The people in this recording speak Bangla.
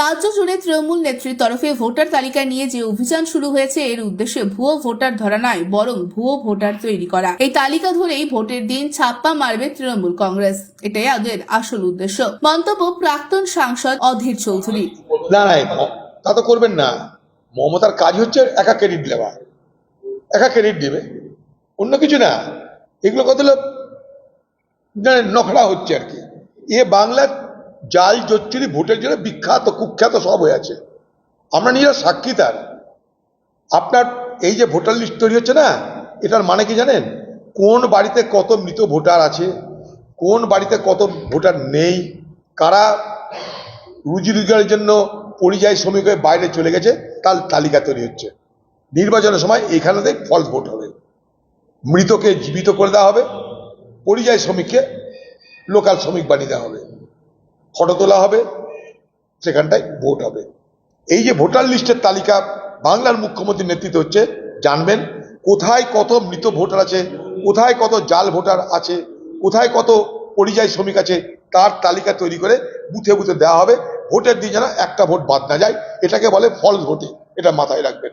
রাজ্য জুড়ে তৃণমূল নেত্রীর তরফে ভোটার তালিকা নিয়ে যে অভিযান শুরু হয়েছে, এর উদ্দেশ্যে ভুয়ো ভোটার ধরা নয়, বরং ভুয়ো ভোটার তৈরি করা। এই তালিকা ধরেই ভোটের দিন ছাপ্পা মারবে তৃণমূল কংগ্রেস। এটাই ওদের আসল উদ্দেশ্য। মন্তব্য প্রাক্তন সাংসদ অধীর চৌধুরী। না না তা তো করবেন না। মমতার কাজ হচ্ছে একা ক্রেডিট দেওয়া। একা ক্রেডিট দেবে। অন্য কিছু না। এগুলো কত নখড়া হচ্ছে আর কি। এ বাংলার জাল জচ্চুরি ভোটের জন্য বিখ্যাত, কুখ্যাত সব হয়ে আছে। আমরা নিজেরা সাক্ষী তার। আপনার এই যে ভোটার লিস্ট তৈরি হচ্ছে না, এটার মানে কি জানেন? কোন বাড়িতে কত মৃত ভোটার আছে? কোন বাড়িতে কত ভোটার নেই? কারা রুজি রোজগারের জন্য পরিযায়ী শ্রমিক হয়ে বাইরে চলে গেছে, তার তালিকা তৈরি হচ্ছে। নির্বাচনের সময় এখানেতে ফলস ভোট হবে। মৃতকে জীবিত করে দেওয়া হবে, পরিযায়ী শ্রমিককে লোকাল শ্রমিক বানিয়ে দেওয়া হবে। ফটো তোলা হবে, সেখানটায় ভোট হবে। এই যে ভোটার লিস্টের তালিকা বাংলার মুখ্যমন্ত্রীর নেতৃত্বে হচ্ছে, জানবেন কোথায় কত মৃত ভোটার আছে, কোথায় কত জাল ভোটার আছে, কোথায় কত পরিযায়ী শ্রমিক আছে, তার তালিকা তৈরি করে বুথে বুথে দেওয়া হবে। ভোটের দিন যেন একটা ভোট বাদ না যায়, এটাকে বলে ফলস ভোটিং এটা মাথায় রাখবেন।